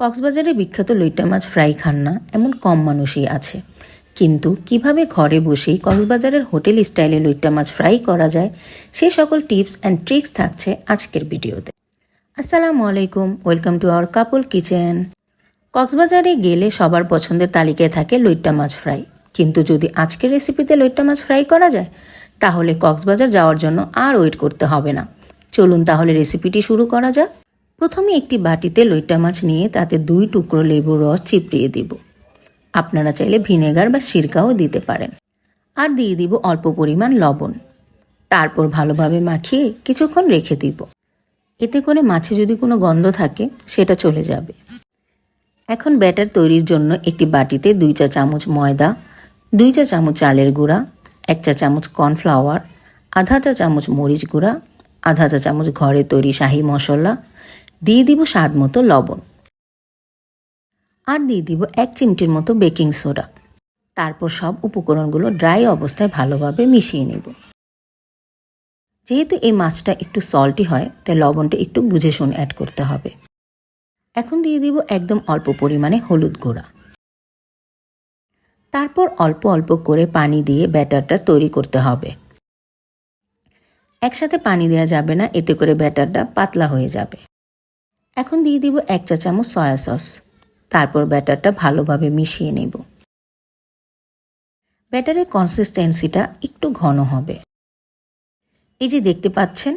কক্সবাজারে বিখ্যাত লইট্টা মাছ ফ্রাই খান না, এমন কম মানুষই আছে। কিন্তু কীভাবে ঘরে বসেই কক্সবাজারের হোটেল স্টাইলে লইট্টা মাছ ফ্রাই করা যায়, সে সকল টিপস অ্যান্ড ট্রিক্স থাকছে আজকের ভিডিওতে। আসসালামু আলাইকুম, welcome to our couple kitchen. কক্সবাজারে গেলে সবার পছন্দের তালিকায় থাকে লইট্টা মাছ ফ্রাই। কিন্তু যদি আজকের রেসিপিতে লইট্টা মাছ ফ্রাই করা যায়, তাহলে কক্সবাজার যাওয়ার জন্য আর ওয়েট করতে হবে না। চলুন তাহলে রেসিপিটি শুরু করা যাক। প্রথমে একটি বাটিতে লইট্টা মাছ নিয়ে তাতে দুই টুকরো লেবুর রস চিপড়িয়ে দিব। আপনারা চাইলে ভিনেগার বা সিরকাও দিতে পারেন। আর দিয়ে দিব অল্প পরিমাণ লবণ। তারপর ভালোভাবে মাখিয়ে কিছুক্ষণ রেখে দিব। এতে করে মাছে যদি কোনো গন্ধ থাকে, সেটা চলে যাবে। এখন ব্যাটার তৈরির জন্য একটি বাটিতে দুই চা চামচ ময়দা, দুই চা চামচ চালের গুঁড়া, এক চা চামচ কর্নফ্লাওয়ার, আধা চা চামচ মরিচ গুঁড়া, আধা চা চামচ ঘরে তৈরি শাহি মশলা দিয়ে দিব স্বাদ মতো লবণ। আর দিয়ে দিব এক চিমটির মতো বেকিং সোডা। তারপর সব উপকরণগুলো ড্রাই অবস্থায় ভালোভাবে মিশিয়ে নেব। যেহেতু এই মাছটা একটু সল্টি হয়, তাই লবণটা একটু বুঝে শুনে অ্যাড করতে হবে। এখন দিয়ে দিব একদম অল্প পরিমাণে হলুদ গুঁড়া। তারপর অল্প অল্প করে পানি দিয়ে ব্যাটারটা তৈরি করতে হবে। একসাথে পানি দেওয়া যাবে না, এতে করে ব্যাটারটা পাতলা হয়ে যাবে। এখন দিয়ে দিব এক চা চামচ সয়া সস। তারপর ব্যাটারটা ভালোভাবে মিশিয়ে নেব। ব্যাটারের কনসিস্টেন্সিটা একটু ঘন হবে। এই যে দেখতে পাচ্ছেন,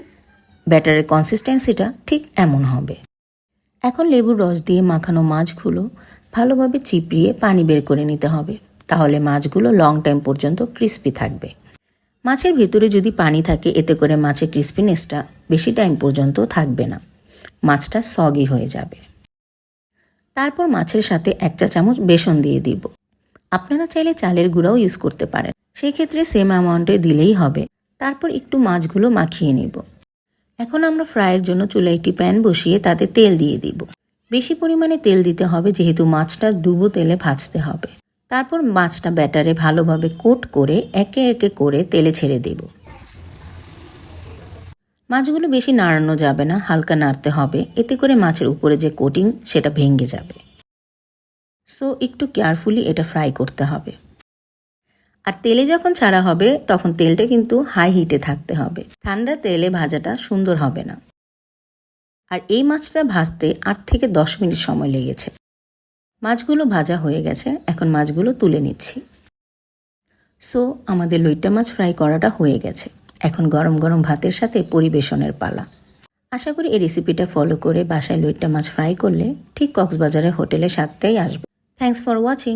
ব্যাটারের কনসিস্টেন্সিটা ঠিক এমন হবে। এখন লেবুর রস দিয়ে মাখানো মাছগুলো ভালোভাবে চিপড়িয়ে পানি বের করে নিতে হবে। তাহলে মাছগুলো লং টাইম পর্যন্ত ক্রিস্পি থাকবে। মাছের ভেতরে যদি পানি থাকে, এতে করে মাছের ক্রিস্পিনেসটা বেশি টাইম পর্যন্ত থাকবে না। মাছটা সগি হয়ে যাবে। তারপর মাছের সাথে এক চা চামচ বেসন দিয়ে দিব। আপনারা চাইলে চালের গুঁড়াও ইউজ করতে পারেন। সেই ক্ষেত্রে সেম অ্যামাউন্টে দিলেই হবে। তারপর একটু মাছগুলো মাখিয়ে নিব। এখন আমরা ফ্রাইয়ের জন্য চুলায় একটি প্যান বসিয়ে তাতে তেল দিয়ে দিব। বেশি পরিমাণে তেল দিতে হবে, যেহেতু মাছটা ডুবো তেলে ভাজতে হবে। তারপর মাছটা ব্যাটারে ভালোভাবে কোট করে একে একে করে তেলে ছেড়ে দেব। মাছগুলো বেশি নাড়ানো যাবে না, হালকা নাড়তে হবে। এতে করে মাছের উপরে যে কোটিং সেটা ভেঙে যাবে। সো একটু কেয়ারফুলি এটা ফ্রাই করতে হবে। আর তেলে যখন ছাড়া হবে, তখন তেলটা কিন্তু হাই হিটে থাকতে হবে। ঠান্ডা তেলে ভাজাটা সুন্দর হবে না। আর এই মাছটা ভাজতে আট থেকে দশ মিনিট সময় লেগেছে। মাছগুলো ভাজা হয়ে গেছে, এখন মাছগুলো তুলে নিচ্ছি। সো আমাদের লইট্টা মাছ ফ্রাই করাটা হয়ে গেছে। এখন গরম গরম ভাতের সাথে পরিবেশনের পালা। আশা করি এই রেসিপিটা ফলো করে বাসায় লইট্টা মাছ ফ্রাই করলে ঠিক কক্সবাজারের হোটেলে স্বাদটাই আসবে। Thanks for watching